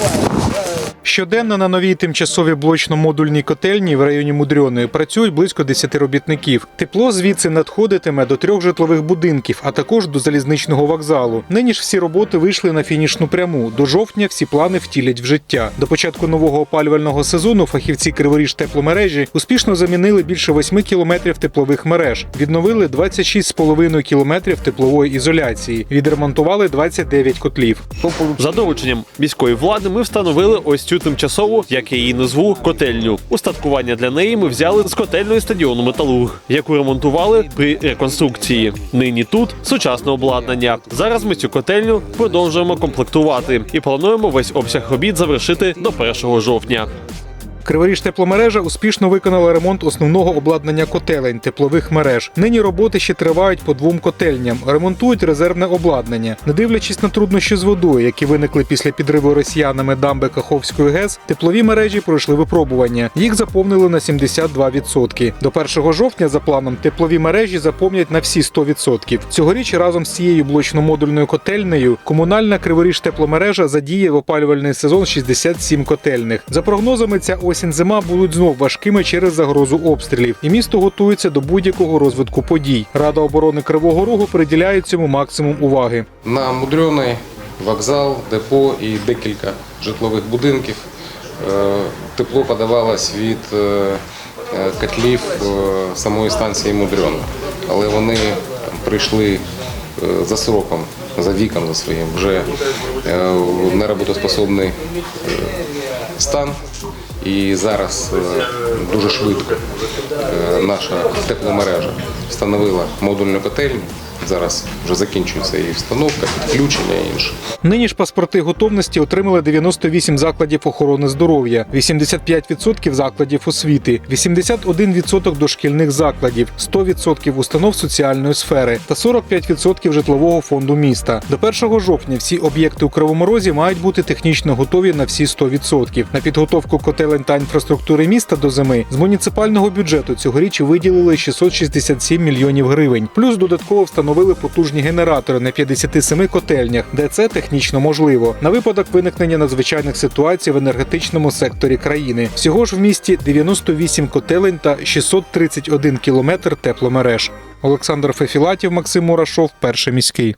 away. Щоденно на новій тимчасовій блочно-модульній котельні в районі Мудрьоної працюють близько 10 робітників. Тепло звідси надходитиме до трьох житлових будинків, а також до залізничного вокзалу. Нині ж всі роботи вийшли на фінішну пряму. До жовтня всі плани втілять в життя. До початку нового опалювального сезону фахівці Криворіж тепломережі успішно замінили більше 8 кілометрів теплових мереж, відновили 26,5 кілометрів теплової ізоляції, відремонтували 29 котлів. За дорученням міської влади ми встановили ось цю тимчасову, як я її назву, котельню. Устаткування для неї ми взяли з котельної стадіону Металург, яку ремонтували при реконструкції. Нині тут сучасне обладнання. Зараз ми цю котельню продовжуємо комплектувати і плануємо весь обсяг робіт завершити до 1 жовтня. Криворіж тепломережа успішно виконала ремонт основного обладнання котелень теплових мереж. Нині роботи ще тривають по двом котельням. Ремонтують резервне обладнання. Не дивлячись на труднощі з водою, які виникли після підриву росіянами дамби Каховської ГЕС, теплові мережі пройшли випробування. Їх заповнили на 72%. До 1 жовтня, за планом, теплові мережі заповнять на всі 100%. Цьогоріч разом з цією блочно-модульною котельнею комунальна Криворіж тепломережа задіє в опалювальний сезон 67 котельних. За прогнозами, ця осінь зима будуть знов важкими через загрозу обстрілів, і місто готується до будь-якого розвитку подій. Рада оборони Кривого Рогу приділяє цьому максимум уваги. На Мудрьоний вокзал, депо і декілька житлових будинків. Е, Тепло подавалось від е, е, котлів самої станції Мудрьона. Але вони прийшли за сроком, за віком за своїм, вже неработоспособний в е, стан. І зараз е, дуже швидко е, наша тепломережа встановила модульну котельню. Зараз вже закінчується її встановка, підключення і інше. Нині ж паспорти готовності отримали 98 закладів охорони здоров'я, 85% закладів освіти, 81% дошкільних закладів, 100% установ соціальної сфери та 45% житлового фонду міста. До 1 жовтня всі об'єкти у Кривому Розі мають бути технічно готові на всі 100%. На підготовку котелень та інфраструктури міста до зими з муніципального бюджету цьогоріч виділили 667 мільйонів гривень. Плюс додатково встановили потужні генератори на 57 котельнях, де це технічно можливо. На випадок виникнення надзвичайних ситуацій в енергетичному секторі країни. Всього ж в місті 98 котелень та 631 кілометр тепломереж. Олександр Фефілатів, Максим Мурашов, перший міський.